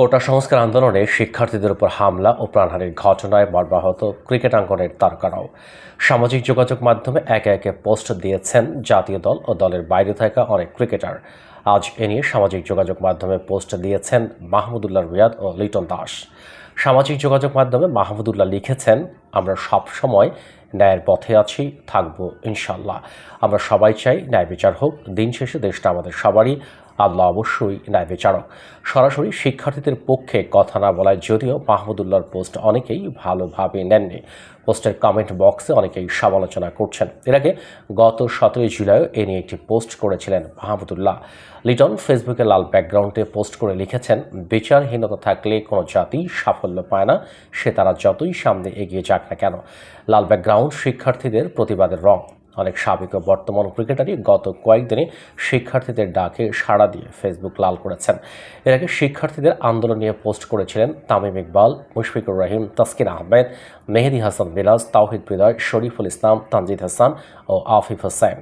কোটা সংস্কার আন্দোলনে শিক্ষার্থীদের উপর হামলা ও প্রাণহানির ঘটনায় মর্মাহত ক্রিকেট আঙ্গনের তারকারাও। সামাজিক যোগাযোগ মাধ্যমে একে একে পোস্ট দিয়েছেন জাতীয় দল ও দলের বাইরে থাকা অনেক ক্রিকেটার। আজ এ নিয়ে সামাজিক যোগাযোগ মাধ্যমে পোস্ট দিয়েছেন মাহমুদুল্লাহ রিয়াদ ও লিটন দাস। সামাজিক যোগাযোগ মাধ্যমে মাহমুদুল্লাহ লিখেছেন, আমরা সব সময় ন্যায়ের পথে আছি, থাকব ইনশাল্লাহ। আমরা সবাই চাই ন্যায় বিচার হোক, দিন শেষে দেশটা আমাদের সবারই আল্লাহ অবশ্যই ন্যায় বিচারক। সরাসরি শিক্ষার্থীদের পক্ষে কথা না বলায় যদিও মাহমুদুল্লাহর পোস্ট অনেকেই ভালোভাবে নেননি। পোস্টের কমেন্ট বক্সে অনেকেই সমালোচনা করছেন। এর আগে গত সতেরোই জুলাইও এ নিয়ে একটি পোস্ট করেছিলেন মাহমুদুল্লাহ। লিটন ফেসবুকে লাল ব্যাকগ্রাউন্ডে পোস্ট করে লিখেছেন, বিচারহীনতা থাকলে কোনো জাতি সাফল্য পায় না, সে তারা যতই সামনে এগিয়ে যাক না কেন। লাল ব্যাকগ্রাউন্ড শিক্ষার্থীদের প্রতিবাদের রং। অনেক সাবেক ও বর্তমান ক্রিকেটারই গত কয়েকদিনে শিক্ষার্থীদের ডাকে সাড়া দিয়ে ফেসবুক লাল করেছেন। এর আগে শিক্ষার্থীদের আন্দোলন নিয়ে পোস্ট করেছিলেন তামিম ইকবাল, মুশফিকুর রহিম, তাসকিন আহমেদ, মেহেদি হাসান মিরাজ তাওহিদ বিদয়, শরীফুল ইসলাম, তানজিদ হাসান ও আফিফ হোসেন।